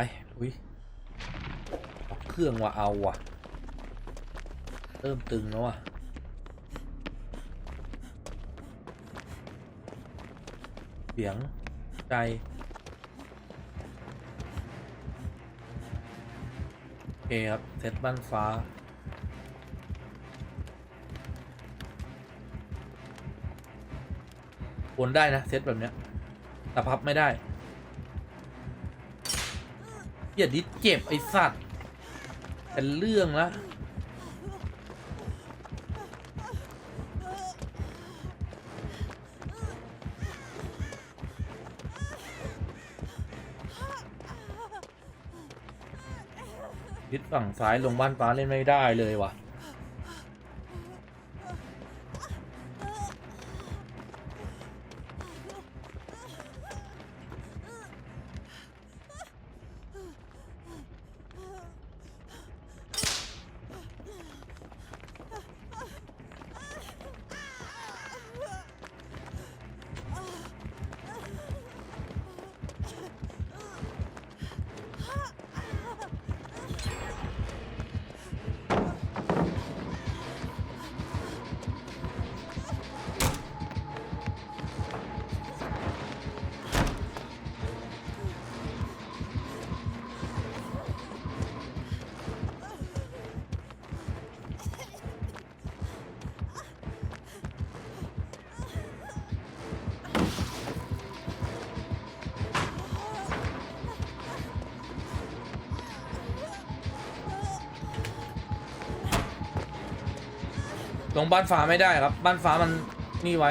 ไปอุ้ยเอาเครื่องว่ะเอาว่ะ เริ่มตึงแล้วว่ะเสียงใจโอเคครับ เซตบ้านฟ้าวนได้นะ เซตแบบเนี้ยแต่พับไม่ได้ อย่าดิเจ็บ ไอสัตว์เป็นเรื่องละดิดฝั่งซ้ายลงบ้านฟ้าเล่นไม่ได้เลยว่ะ ลงบ้านฟ้าไม่ได้ครับ บ้านฟ้ามันนี่ไว้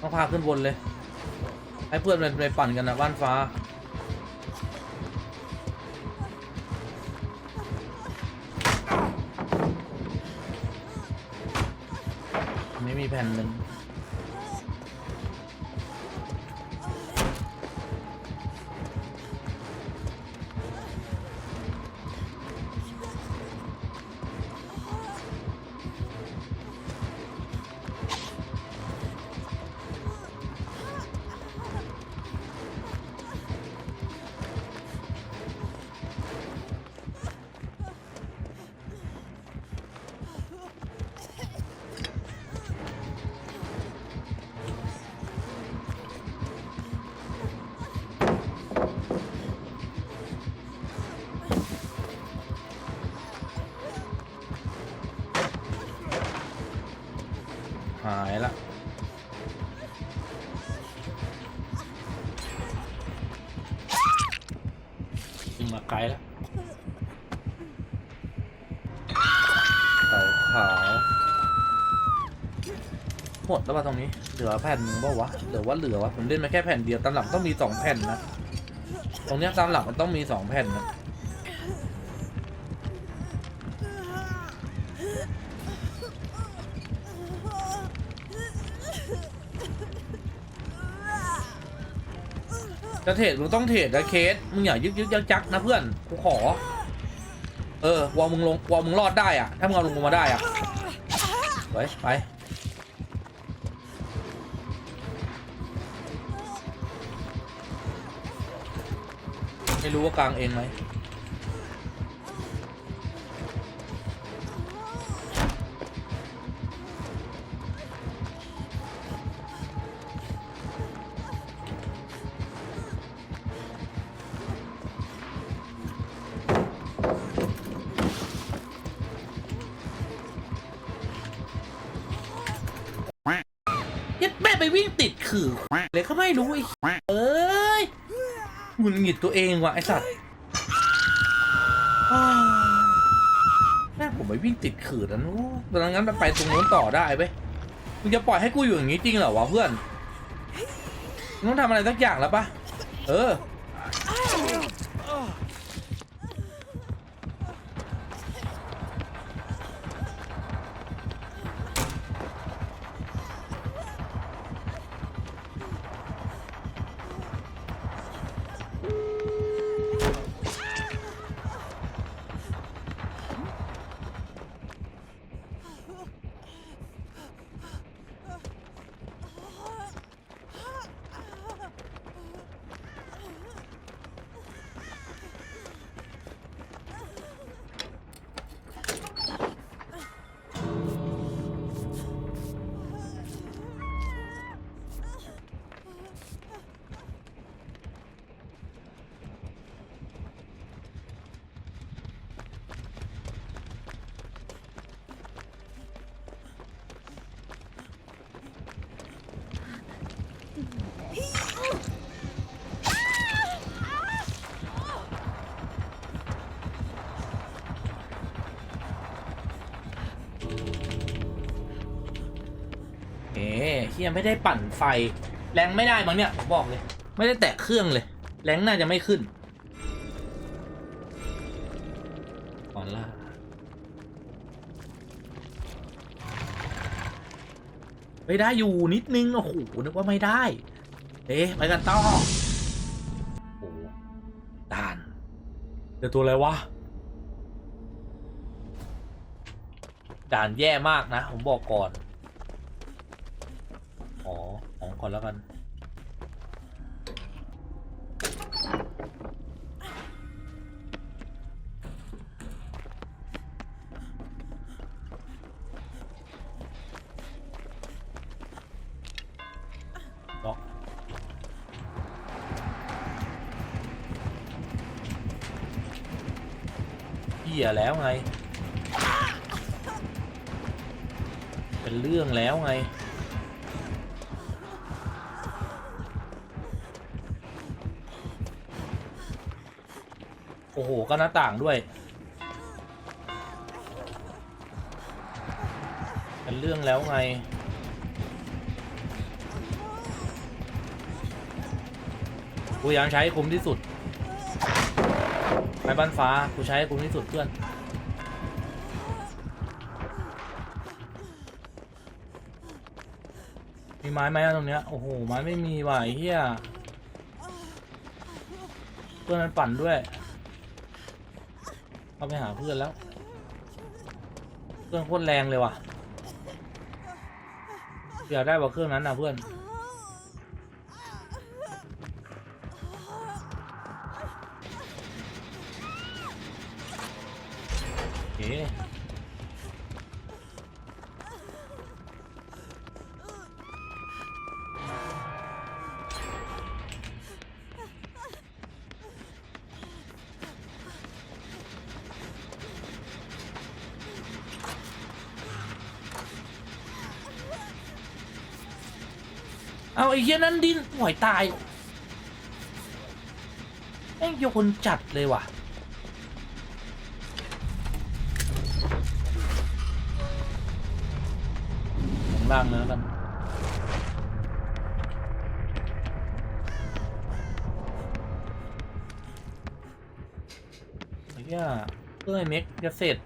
ต้องพาขึ้นบนเลย ให้เพื่อนไปไปปั่นกันนะบ้านฟ้า ไม่มีแผ่นหนึ่ง แล้วป่ะตรงนี้เหลือแผ่นหนึงป่าวะเหลือว่าเหลือวะผมเล่นมาแค่แผ่นเดียวตามหลังต้องมีสองแผ่นนะตรงนี้ตามหลังมันต้องมีสองแผ่นนะจะเทรดมึงต้องเทรดนะเคสมึงอย่ายึกยึกยักยักนะเพื่อนกูขอ เออวอลมึงลงวอลมึงรอดได้อะถ้ามึงเอาลงมาได้อะไปไป รู้ว่ากลางเองไหมยัดแม่ไปวิ่งติดขื่อเลยเขาไม่รู้ไอ้ หงุนหงิดตัวเองว่ะไอสัตว์แม่ผมไปวิ่งติดขื่อนั้นู้นดังนั้นมันไปตรงนู้นต่อได้เว้ยมึงจะปล่อยให้กูอยู่อย่างนี้จริงเหรอวะเพื่อนมึงต้องทำอะไรสักอย่างแล้วปะเออ ฮียไม่ได้ปั่นไฟ แรงไม่ได้บางเนี่ยผมบอกเลย ไม่ได้แตะเครื่องเลย แรงน่าจะไม่ขึ้นก่อนล่าไม่ได้อยู่นิดนึง โอ้โห นึกว่าไม่ได้ เอ๊ะไปกันต่อโอ้โหด่านเดี๋ยวตัวอะไรวะ ด่านแย่มากนะ ผมบอกก่อน อ๋อของก่อนแล้วกันล็อกเหี้ยแล้วไง เป็นเรื่องแล้วไง โอ้โห ก็หน้าต่างด้วย เป็นเรื่องแล้วไง กูยายามใช้คุ้มที่สุด ไม้บ้านฟ้า กูใช้คุ้มที่สุดเพื่อนมีไม้ไหมตรงเนี้ย โอ้โห ไม้ไม่มีว่ะไอ้เหี้ยเพื่อนมันปั่นด้วย เข้าไปหาเพื่อนแล้ว เครื่องโคตรแรงเลยว่ะอยวได้บอกเครื่องนั้นนะเพื่อน ยนั่นดินหวยตายแม่งโยนจัดเลยว่ะข้างล่างเลยแล้วกันเหี้ยเพื่อไอ้เม็กจะเสร็จ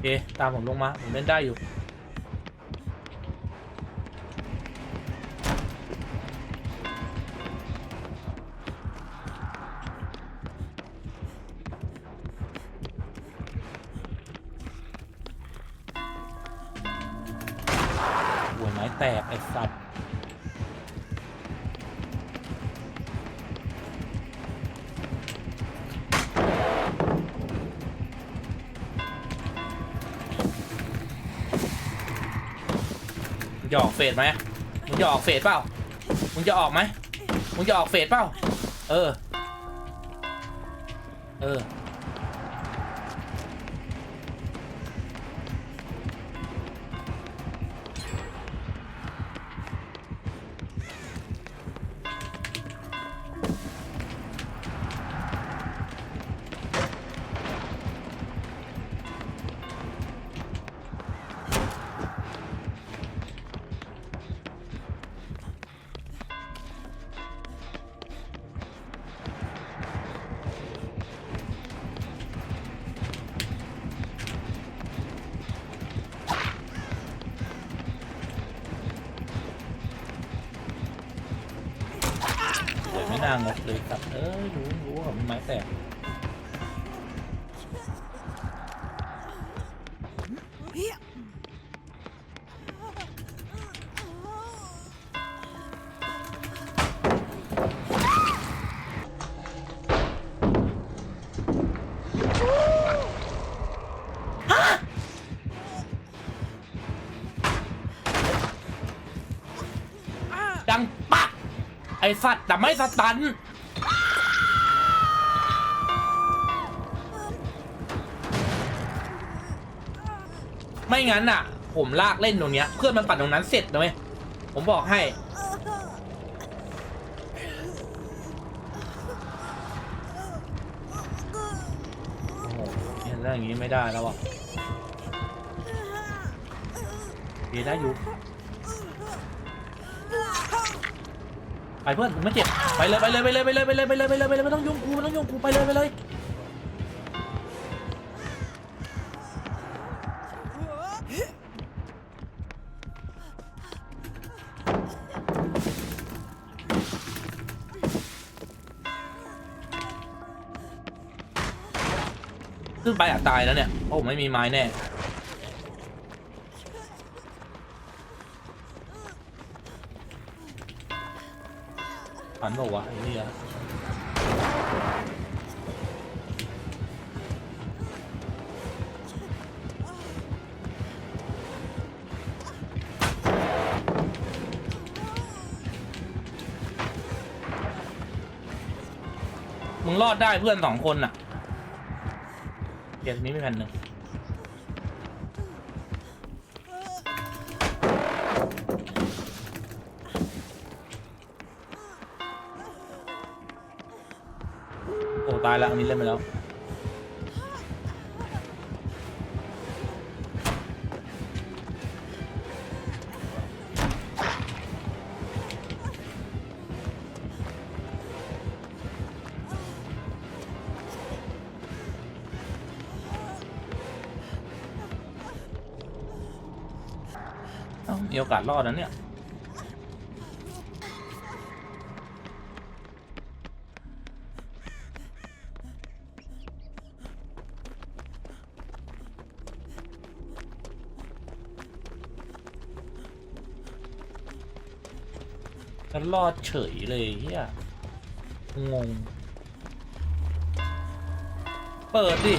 เคตามผมลงมา ผมเล่นได้อยู่ ออกเฟสไหมมึงจะออกเฟสเปล่า มึงจะออกไหมมึงจะออกเฟสเปล่า เออ เออ น่างกเลยครับเอ้ยรู้รู้ว่าผมไม้แตก สัตว์แต่ไม่สตันไม่งั้นอะ ผมลากเล่นตรงเนี้ย เพื่อนมันปัดตรงนั้นเสร็จนะเว้ยผมบอกให้ โอ้โหเห็นแล้วอย่างนี้ไม่ได้แล้วอะดีได้อยู่ ไปเพื่อนผมไม่เจ็บไปเลยไปเลยไปเลยไปเลยไปเลยไปเลยไปเลยไปเลยไม่ต้องยุ่งกูไม่ต้องยุ่งกูไปเลยไปเลยขึ้นไปอาจตายแล้วเนี่ยเพราะผมไม่มีไม้แน่ ผ่านบอกวะไอ้นี่อะมึงรอดได้เพื่อนสองคนน่ะเกียร์นี้ไม่แผ่นหนึ่ง โอ้ตายแล้วอันนี้เล่นไปแล้วเอ้ามีโอกาสรอดนะเนี่ย แล้วรอดเฉยเลยเฮียงง เปิดดิ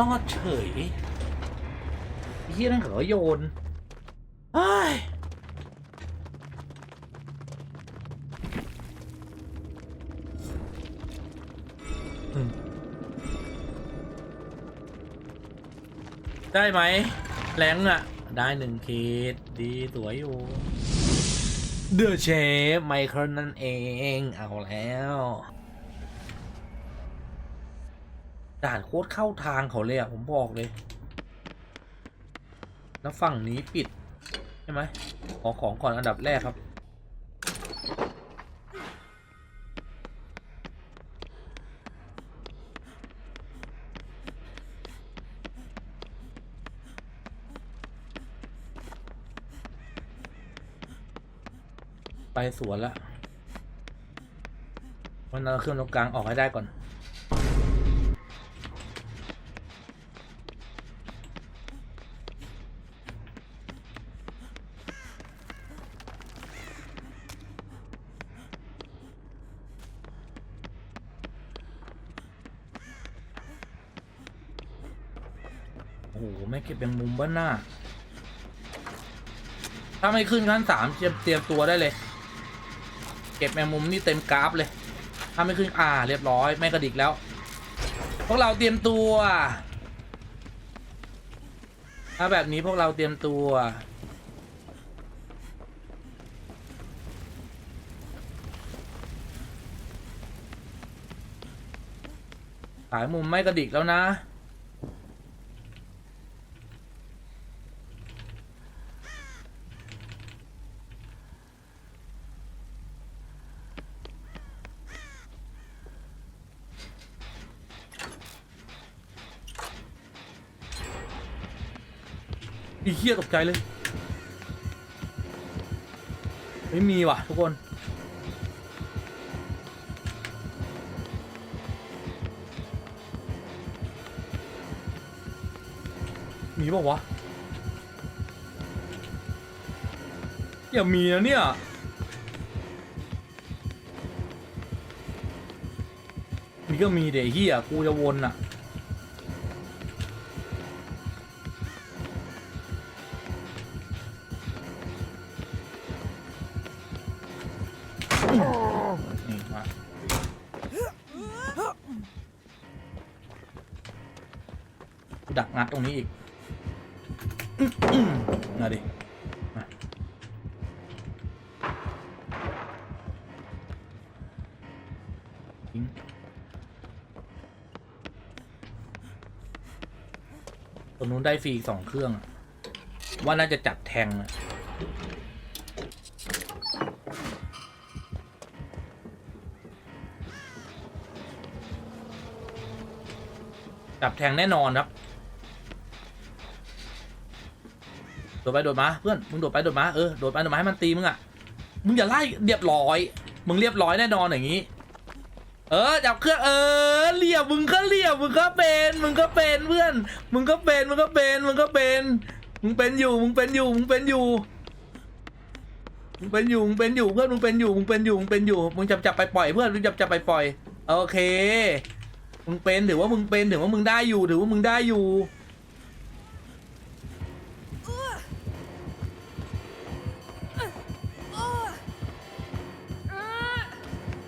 รอดเฉยเฮียนั่นเขาโยนเฮ้ยอืมได้ไหมแรงอะ ได้หนึ่งเคสดีสวยอยู่เดอะเชฟไมเคิลนั่นเองเอาแล้วด่านโคตรเข้าทางเขาเลยอะ ผมบอกเลย แล้วฝั่งนี้ปิด ใช่ไหมขอของก่อนอันดับแรกครับ ไปสวนละวันนั้นเอาเครื่องตรงกลางออกให้ได้ก่อน โอ้โห ไม่เก็บเป็นมุมบ้านหน้า ถ้าไม่ขึ้นขั้นสามเตรียมเตรียมตัวได้เลย เก็บแมงมุมนี่เต็มกราฟเลยถ้าไม่ขึ้นอ่า เรียบร้อยไม่กระดิกแล้ว พวกเราเตรียมตัว ถ้าแบบนี้พวกเราเตรียมตัวสายมุมไม่กระดิกแล้วนะ อีเหี้ยตกใจเลย ไม่มีว่ะทุกคน มีบอกวะอย่ามีนะเนี่ยมีก็มีเดี๋ยวเฮียกูจะวนอะ ดักงัดตรงนี้อีกมาดิตรงนู้นได้ฟรีสองเครื่องอะว่าน่าจะจับแทงอะจับแทงแน่นอนครับ ดดไปโดดมาเพื่อนมึงโดดไปโดดมาเออโดดไปโดดมาให้มันตีมึงอะมึงอย่าไล่เรียบร้อย มึงเรียบร้อยแน่นอนอย่างนี้ เออจับเครื่องเออเรียบมึงก็เรียบมึงก็เป็นมึงก็เป็นเพื่อน มึงก็เป็นมึงก็เป็นมึงก็เป็นมึงเป็นอยู่มึงเป็นอยู่มึงเป็นอยู่มึงเป็นอยู่มึงเป็นอยู่เพื่อนมึงเป็นอยู่มึงเป็นอยู่มึงเป็นอยู่มึงจับจับไปปล่อยเพื่อนมึงจับจับไปปล่อยโอเคมึงเป็นถือว่ามึงเป็นถือว่ามึงได้อยู่ถือว่ามึงได้อยู่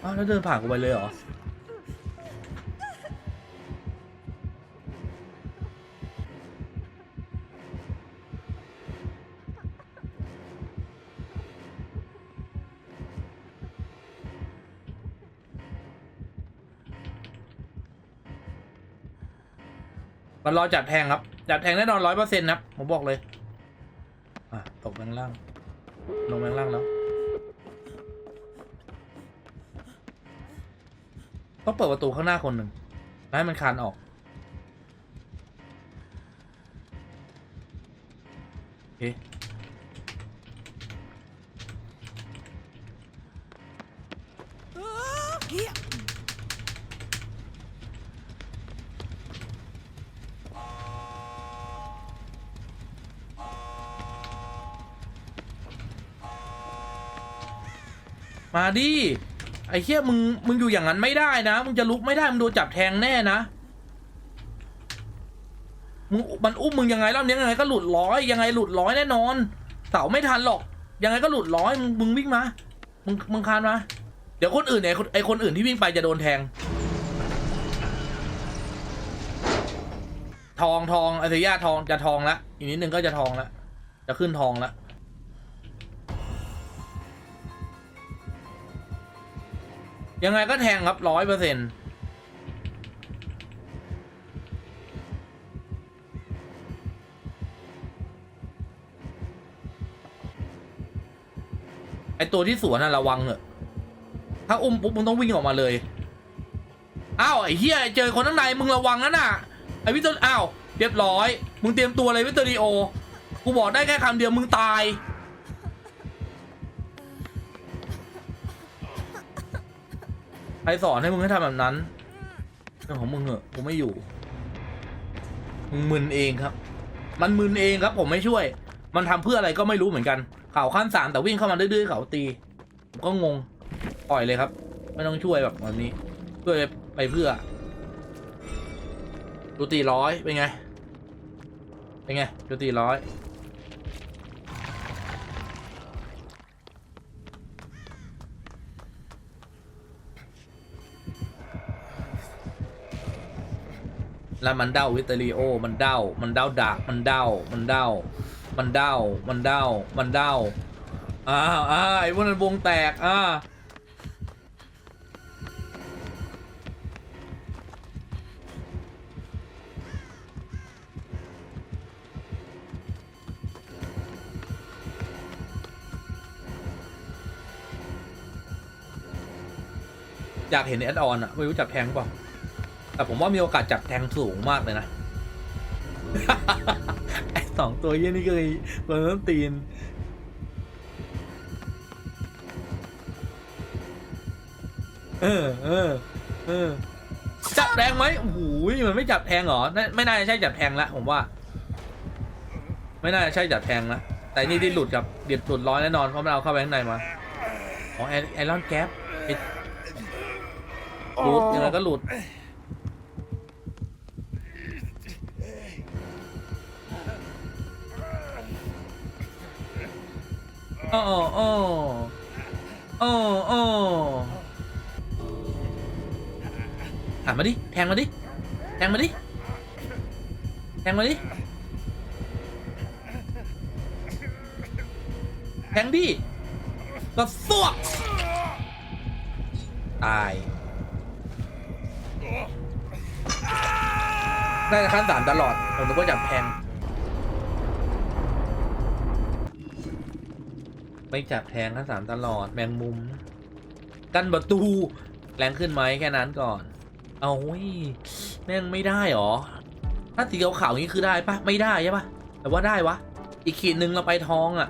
าวแล้วเดินผ่านกูไปเลยเหรอมันรอจับแทงครับ จับแทงแน่นอนร้อยเปอร์เซ็นต์ครับ ผมบอกเลย อะ ตกแบงล่าง ลงแบงล่างแล้ว ต้องเปิดประตูข้างหน้าคนหนึ่งแล้วให้มันคานออกโอเคมาดิ ไอ้เหี้ยมึงมึงอยู่อย่างนั้นไม่ได้นะ มึงจะลุกไม่ได้ มึงโดนจับแทงแน่นะมึงมันอุ้มมึงยังไงรอบนี้ยังไงก็หลุดร้อยยังไงหลุดร้อยแน่นอนเสาไม่ทันหรอก ยังไงก็หลุดร้อยมึงมึงวิ่งมามึงมึงคานมาเดี๋ยวคนอื่นไอ้คนไอคนอื่นที่วิ่งไปจะโดนแทง ทองทองอาเซียทองจะทองละอีกนิดนึงก็จะทองละจะขึ้นทองละ ยังไงก็แทงครับร้อยเปอร์เซ็นต์ไอตัวที่สวนน่ะระวังเถอะ ถ้าอุ้มปุ๊บมึงต้องวิ่งออกมาเลย อ้าวไอเหี้ยเจอคนข้างในมึงระวังนะน่ะ ไอวิตเตอร์อ้าวเรียบร้อย มึงเตรียมตัวเลยวิตอริโอ กูบอกได้แค่คำเดียวมึงตาย รสอนให้มึงให้ทำแบบนั้นเรื่องของมึงเหอะกูไม่อยู่ มึงมึนเองครับ มันมึนเองครับ ผมไม่ช่วย มันทำเพื่ออะไรก็ไม่รู้เหมือนกัน เข่าขั้นสามแต่วิ่งเข้ามาดื้อๆเขาตี ผมก็งง ปล่อยเลยครับ ไม่ต้องช่วยแบบแบบนี้ ช่วยไปเพื่อ ดูตีร้อยเป็นไง เป็นไง ดูตีร้อย แล้วมันเด้าวิตาริโอ มันเด้ามันเด้าดากมันเด้ามันเด้ามันเด้ามันเด้ามันเด้าอ้าวอ้าวไอ้พวกนั้นวงแตกอ่าอยากเห็นแอดออนอะไม่รู้จับแทงเปล่า แต่ผมว่ามีโอกาสจับแทงสูงมากเลยนะ ไอ้สองตัวเยี่ยนี่ก็เลยตัวนั้นตีน เออเออเออจับแทงไหมโอ้โหมันไม่จับแทงเหรอน่าไม่น่าจะใช่จับแทงละผมว่า ไม่น่าจะใช่จับแทงละแต่นี่ที่หลุดกับเดียดหลุดร้อยแน่นอนเพราะมันเอาเข้าไปข้างในมาอ๋อไอไอรอนแก๊ปไอ้หลุดยังไงก็หลุด โอ้โอ้โอ้โอ้อะมาดิ แทงมาดิ แทงมาดิ แทงมาดิ แทงดิก็สวกตายน่าจะขั้นสามตลอด ผมนึกว่าจับแทง ไปจับแทงทั้งสามตลอดแมงมุม กันประตู แรงขึ้นไหมแค่นั้นก่อน เอาเว้ยแม่งไม่ได้หรอ ถ้าสีขาวๆนี้คือได้ปะไม่ได้ใช่ปะแต่ว่าได้วะ อีกขีดหนึ่งเราไปทองอะ